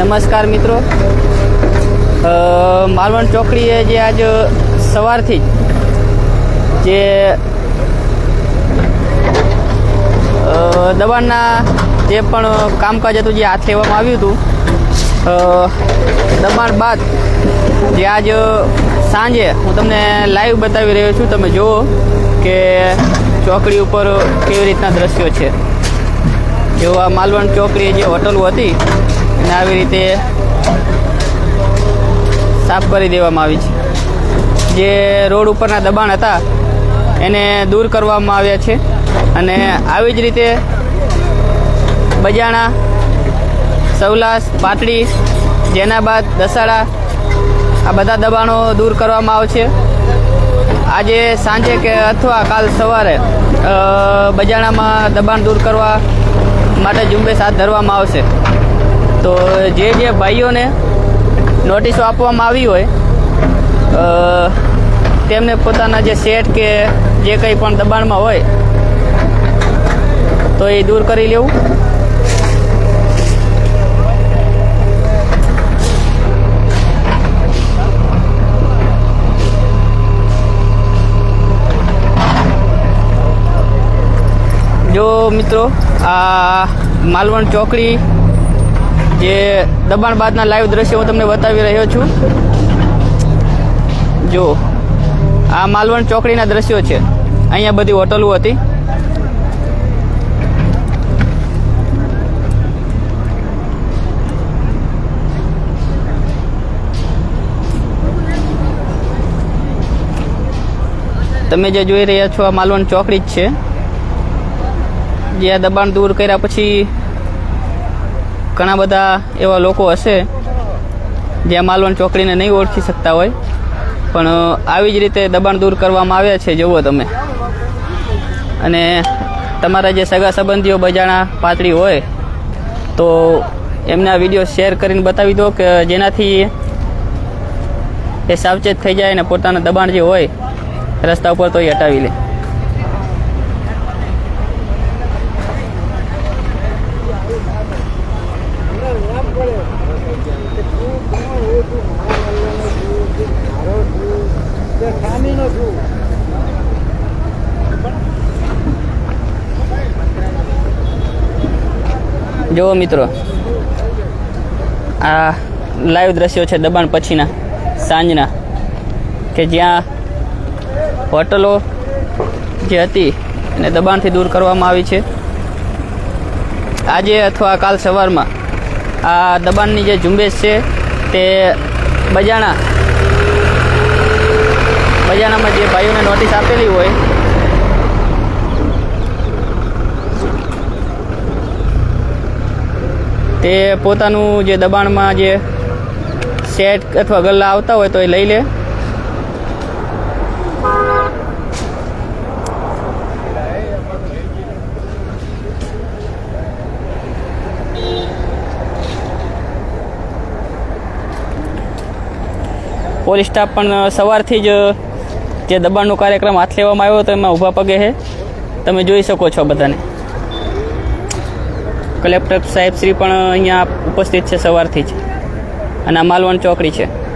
નમસ્કાર મિત્રો. માલવણ ચોકડીએ જે આજ સવારથી જ જે દબાણના જે પણ કામકાજ હતું જે હાથ લેવામાં આવ્યું હતું દબાણ બાદ જે આજ સાંજે હું તમને લાઈવ બતાવી રહ્યો છું. તમે જુઓ કે ચોકડી ઉપર કેવી રીતના દ્રશ્યો છે. જેવા માલવણ ચોકડી જે હોટલો હતી એને આવી રીતે સાફ કરી દેવામાં આવી છે. જે રોડ ઉપરના દબાણ હતા, એને દૂર કરવામાં આવ્યા છે અને આવી જ રીતે બજાણા સૌલાસ પાટડી, જેનાબાદ, દસાડા આ બધા દબાણો દૂર કરવામાં આવશે આજે સાંજે કે અથવા કાલ સવારે બજાણામાં દબાણ દૂર કરવા માટે ઝુંબેશ હાથ ધરવામાં આવશે. તો જે જે ભાઈઓને નોટિસો આપવામાં આવી હોય તેમને પોતાના જે સેટ કે જે કંઈ પણ દબાણમાં હોય, તો એ દૂર કરી લેવું. જો મિત્રો, આ માલવણ ચોકડી જે દબાણ બાદના લાઈવ દ્રશ્યો હું તમને બતાવી રહ્યો છું. જો, આ માલવણ ચોકડીના દ્રશ્યો છે. અહીંયા બધી હોટલો હતી. તમે જે જોઈ રહ્યા છો, આ માલવણ ચોકડી જ છે. જે આ દબાણ દૂર કર્યા પછી ઘણા બધા એવા લોકો હશે જે માલવણ ચોકડીને નહીં ઓળખી શકતા હોય. પણ આવી જ રીતે દબાણ દૂર કરવામાં આવ્યા છે, જુઓ તમે. અને તમારા જે સગા સંબંધીઓ બજાણા પાતળી હોય, તો એમને વીડિયો શેર કરીને બતાવી દો કે જેનાથી એ સાવચેત થઈ જાય અને પોતાના દબાણ જે હોય, રસ્તા ઉપર તો એ હટાવી લે. જુઓ મિત્રો. આ લાઈવ દ્રશ્યો છે દબાણ પછીના, સાંજના, કે જ્યાં હોટલો જે હતી એને દબાણથી દૂર કરવામાં આવી છે. આજે અથવા કાલ સવારમાં આ દબાણની જે ઝુંબેશ છે તે બજાણા, બજાણામાં જે ભાઈઓને નોટિસ આપેલી હોય તે પોતાનું જે દબાણમાં જે સેટ અથવા ગલ્લા આવતા હોય તો એ લઈ લે. પોલીસ સ્ટાફ પણ સવારથી જ જે દબાણનો કાર્યક્રમ હાથ લેવામાં આવ્યો હતો, એમાં ઊભા પગે છે. તમે જોઈ શકો છો બધાને. કલેક્ટર સાહેબ શ્રી પણ અહીંયા ઉપસ્થિત છે સવારથી જ. અને આ માલવણ ચોકડી છે.